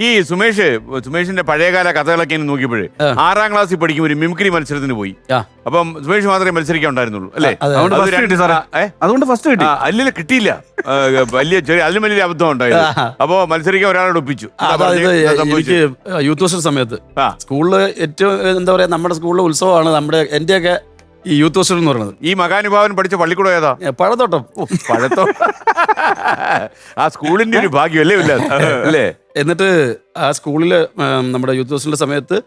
ഈ സുമേഷ് സുമേഷിന്റെ പഴയകാല കഥകളൊക്കെ ഇനി നോക്കിയപ്പോഴേ ആറാം ക്ലാസ്സിൽ പഠിക്കുമ്പോൾ ഒരു മിമിക്രി മത്സരത്തിന് പോയി. അപ്പം സുമേഷ് മാത്രമേ മത്സരിക്കാൻ ഉണ്ടായിരുന്നുള്ളൂ അല്ലേ? അതെ. അതുകൊണ്ട് ഫസ്റ്റ് കിട്ടി സാറേ. അതുകൊണ്ട് ഫസ്റ്റ് കിട്ടി. അല്ലല്ല കിട്ടിയില്ല. വലിയ ചെറിയ അതിലും വലിയ അബദ്ധം ഉണ്ടായിരുന്നു അപ്പൊ മത്സരിക്കാൻ ഒരാളോട് ഒപ്പിച്ചു? എനിക്ക് യൂത്ത് ഫെസ്റ്റ് സമയത്ത് ആ. സ്കൂളിൽ ഏറ്റവും എന്താ പറയാ നമ്മുടെ സ്കൂളിലെ ഉത്സവമാണ് നമ്മുടെ എന്റെയൊക്കെ ഈ യൂത്ത് ഹോസ്റ്റൽ എന്ന് പറയുന്നത്. ഈ മകാനുഭാവൻ പഠിച്ച പള്ളിക്കൂടം ഏതാ? ഏ, പഴത്തോട്ടം. പഴത്തോ ആ സ്കൂളിന്റെ ഒരു ഭാഗ്യം അല്ലേ ഇല്ല? അല്ലേ? എന്നിട്ട് ആ സ്കൂളിൽ നമ്മുടെ യൂത്ത് ഹോസ്റ്റലിന്റെ സമയത്ത്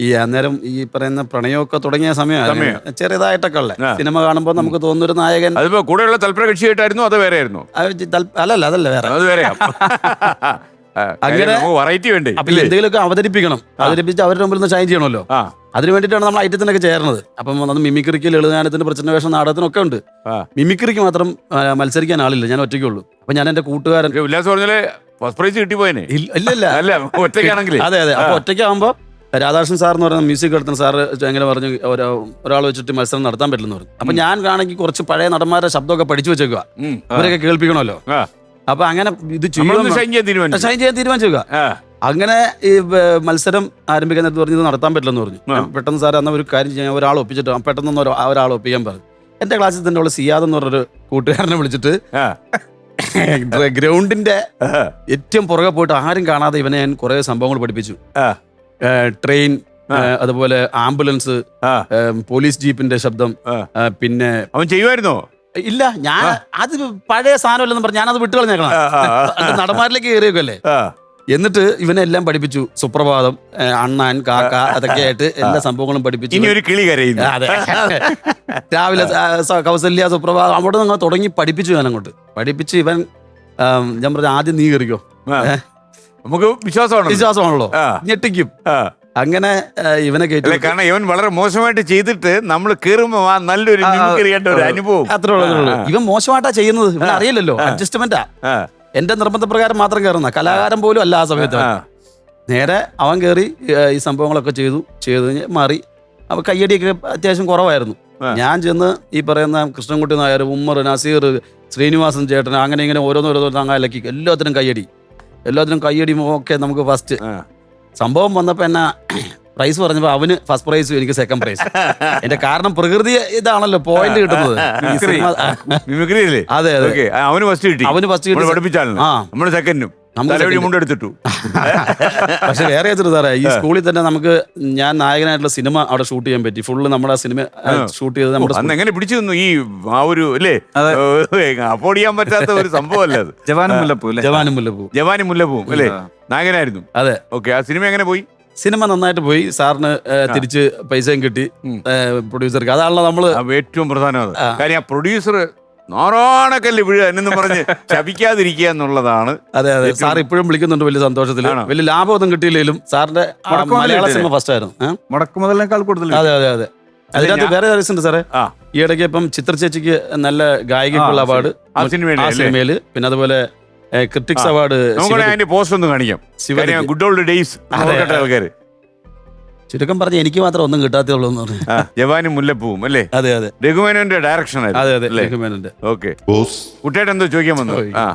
ഈ അന്നേരം ഈ പറയുന്ന പ്രണയമൊക്കെ തുടങ്ങിയ സമയമാണ് സമയം. ചെറിയതായിട്ടൊക്കെ ഉള്ള. ആ. സിനിമ കാണുമ്പോൾ നമുക്ക് തോന്നുന്നൊരു നായകൻ. അതിപ്പോ കൂടെയുള്ള തൽപര കക്ഷിയായിട്ടായിരുന്നു അത് വേറെ ആയിരുന്നു ആ, തൽ- അല്ലല്ല അതല്ല വേറെ. അത് വേറെ അങ്ങനെ- വെറൈറ്റി വേണ്ടേ? അപ്പൊ എന്തെങ്കിലുമൊക്കെ അവതരിപ്പിക്കണം. അവതരിപ്പിച്ച് അവരുടെ മുമ്പിൽ നിന്ന് ഷൈൻ ചെയ്യണമല്ലോ. ആ. അതിന് വേണ്ടിയിട്ടാണ് നമ്മൾ ഐറ്റത്തിനൊക്കെ ചേർന്നത്. അപ്പം അത് മിമിക്രിക്ക് ലളിതഗാനത്തിന് പ്രചരണ വേഷം നാടകത്തിനൊക്കെ ഉണ്ട്. മിമിക്രിക്ക് മാത്രം ആ, മത്സരിക്കാൻ ആളില്ല. ഞാൻ ഒറ്റയ്ക്കുള്ളൂ. അപ്പൊ ഞാൻ എന്റെ കൂട്ടുകാരൻ പക്ഷെ ഉല്ലാസ് പറഞ്ഞാൽ ഫസ്റ്റ് പ്രൈസ് കിട്ടിപ്പോയനെ ഇല്ല ഇല്ല, ഇല്ല. അല്ല ഒറ്റയ്ക്കാണെങ്കിൽ അതെ അതെ. അപ്പൊ രാധാകൃഷ്ണൻ സാർ എന്ന് പറയുന്ന മ്യൂസിക് എടുത്തുന്ന സാറ് എങ്ങനെ പറഞ്ഞു ഒരാൾ വെച്ചിട്ട് മത്സരം നടത്താൻ പറ്റില്ലെന്ന് പറഞ്ഞു. അപ്പൊ ഞാൻ കാണെങ്കിൽ കുറച്ച് പഴയ നടന്മാരുടെ ശബ്ദമൊക്കെ പഠിച്ചു വെച്ചേക്കുക ഉം. അവരൊക്കെ കേൾപ്പിക്കണമല്ലോ. അപ്പൊ അങ്ങനെ ഇത് ഷൈൻ ചെയ്യാൻ തീരുമാനിച്ചു? ആ. അങ്ങനെ ഈ മത്സരം ആരംഭിക്കാൻ നേരത്ത് പറഞ്ഞു ഇത് നടത്താൻ പറ്റില്ലെന്ന് പറഞ്ഞു ആ. ഞാൻ പെട്ടെന്ന് സാർ അന്ന് ഒരു കാര്യം ചെയ്യാൻ ഒരാൾ ഒപ്പിച്ചിട്ട് ആ പെട്ടെന്ന് ഒരാ- ഒരാൾ ഒപ്പിക്കാൻ പറഞ്ഞു എന്റെ ക്ലാസ്സിൽ തന്നെ ഉള്ള സിയാദ് എന്ന് പറഞ്ഞൊരു കൂട്ടുകാരനെ വിളിച്ചിട്ട് ആ. ഗ്രൗണ്ടിന്റെ ആ. ഏറ്റവും പുറകെ പോയിട്ട് ആരും കാണാതെ ഇവനെ ഞാൻ കുറെ സംഭവങ്ങൾ പഠിപ്പിച്ചു ആ. ട്രെയിൻ ആ. അതുപോലെ ആംബുലൻസ് ആ. പോലീസ് ജീപ്പിന്റെ ശബ്ദം ആ. പിന്നെ അവൻ ചെയ്യുമായിരുന്നോ ഇല്ല ഞാൻ അത് പഴയ സാധനമല്ലെന്ന് പറഞ്ഞു ഞാനത് വിട്ടുകളഞ്ഞേക്കണം ആ, ആ, ആ. അത് നടന്മാരിലേക്ക് കയറിയൊക്കെ ആ. എന്നിട്ട് ഇവനെല്ലാം പഠിപ്പിച്ചു. സുപ്രഭാതം അണ്ണാൻ കാക്ക അതൊക്കെ ആയിട്ട് എല്ലാ സംഭവങ്ങളും പഠിപ്പിച്ചു. ഇനി ഒരു കിളി കരയുന്നു. അതെ. രാവിലെ കൗസല്യ സുപ്രഭാതം അവിടെ നിന്ന് തുടങ്ങി പഠിപ്പിച്ചു ഞാൻ അങ്ങോട്ട് പഠിപ്പിച്ച് ഇവൻ ഞാൻ പറഞ്ഞ ആദ്യം നീ കയറിക്കോ. നമുക്ക് വിശ്വാസമാണ് വിശ്വാസമാണല്ലോ. ഞെട്ടിക്കും. അങ്ങനെ ഇവനെ കേട്ടില്ല കാരണം ഇവൻ വളരെ മോശമായിട്ട് ചെയ്തിട്ട് നമ്മൾ കേറുമ്പോ ആ നല്ലൊരു ഒരു അനുഭവം. അത്രേ ഉള്ളൂ. ഇവൻ മോശമായിട്ടാ ചെയ്യുന്നത്. ഇവൻ അറിയില്ലല്ലോ. അഡ്ജസ്റ്റ്മെന്റാ. എന്റെ നിർബന്ധപ്രകാരം മാത്രം കയറുന്ന. കലാകാരം പോലും അല്ല ആ സമയത്ത് നേരെ അവൻ കയറി ഈ സംഭവങ്ങളൊക്കെ ചെയ്തു ചെയ്ത് കഴിഞ്ഞ് മാറി. അപ്പൊ കയ്യടിയൊക്കെ അത്യാവശ്യം കുറവായിരുന്നു. ഞാൻ ചെന്ന് ഈ പറയുന്ന കൃഷ്ണൻകുട്ടി നായർ ഉമ്മർ നസീർ ശ്രീനിവാസൻ ചേട്ടൻ അങ്ങനെ ഇങ്ങനെ ഓരോന്ന് ഓരോന്ന് അങ്ങ് അലക്കി എല്ലാത്തിനും കയ്യടി. എല്ലാത്തിനും കയ്യടി ഒക്കെ നമുക്ക് ഫസ്റ്റ് സംഭവം വന്നപ്പോ എന്നാ പ്രൈസ് പറഞ്ഞപ്പോ അവന് ഫസ്റ്റ് പ്രൈസും എനിക്ക് സെക്കൻഡ് പ്രൈസ് എന്റെ കാരണം പ്രകൃതി ഇതാണല്ലോ പോയിന്റ് കിട്ടുന്നത്. മിമിക്രി. അല്ലേ? അതെ അതെ. അവന് ഫസ്റ്റ് കിട്ടി. അവന് ഫസ്റ്റ് കിട്ടി. പഠിപ്പിച്ചാലും. നമ്മൾ സെക്കൻഡും. മുണ്ടെടുത്തിട്ടു. പക്ഷെ വേറെ വെച്ചിട്ട് സാറേ ഈ സ്കൂളിൽ തന്നെ നമുക്ക് ഞാൻ നായകനായിട്ടുള്ള സിനിമ അവിടെ ഷൂട്ട് ചെയ്യാൻ പറ്റി. ഫുള്ള് നമ്മുടെ ആ സിനിമ ഷൂട്ട് ചെയ്ത് നമ്മുടെ എങ്ങനെ പിടിച്ചു നിന്നു? ഈ ആ ഒരു അല്ലേ? അഫോർഡ് ചെയ്യാൻ പറ്റാത്ത ഒരു സംഭവമല്ല ജവാനും മുല്ലപ്പൂ അല്ലേ? ജവാനും മുല്ലപ്പൂ. ജവാനും മുല്ലപ്പൂ അല്ലേ. നായകനായിരുന്നു. അതെ. ഓക്കെ ആ സിനിമ എങ്ങനെ പോയി? സിനിമ നന്നായിട്ട് പോയി. സാറിന് തിരിച്ച് പൈസയും കിട്ടി. പ്രൊഡ്യൂസർക്ക് അതാണല്ലോ നമ്മൾ ഏറ്റവും പ്രധാനം. കാര്യം പ്രൊഡ്യൂസർ നാറാണക്കല്ല് വീഴുക എന്നു പറഞ്ഞ് ശപിക്കാതിരിക്കുക എന്നുള്ളതാണ് അതെ അതെ. സാർ ഇപ്പോഴും വിളിക്കുന്നുണ്ട് വലിയ സന്തോഷത്തിൽ. വലിയ ലാഭമൊന്നും കിട്ടിയില്ലെങ്കിലും സാറിന്റെ മലയാള സിനിമ ഫസ്റ്റ് ആയിരുന്നു. ഏ? മുടക്കു മുതലിനേക്കാൾ കൂടുതൽ അതെ അതെ അതെ. അതിനകത്ത് വേറെ ഉണ്ട് സാറേ. ഈ ഇടയ്ക്ക് ഇപ്പം ചിത്ര ചേച്ചിക്ക് നല്ല ഗായികക്കുള്ള അവാർഡ്. സിനിമയിൽ പിന്നെ അതുപോലെ ക്രിട്ടിക്സ് അവാർഡ് നമുക്ക് അതിന്റെ പോസ്റ്റ് ഒന്ന് കാണിക്കാം ഗുഡ് ഓൾഡ് ഡേയ്സ്. ആൾക്കാര് ചുരുക്കം പറഞ്ഞ എനിക്ക് മാത്രം ഒന്നും കിട്ടാത്തുള്ളൂ എന്ന് പറഞ്ഞു ജവാനും മുല്ലപ്പൂവും അല്ലേ അതെ അതെ രഘുമേനോന്റെ ഡയറക്ഷൻ അതെ അതെ രഘുമേനോന്റെ ഓക്കെ കുട്ടിയായിട്ട് എന്തോ ചോദിക്കാൻ വന്നു. ആ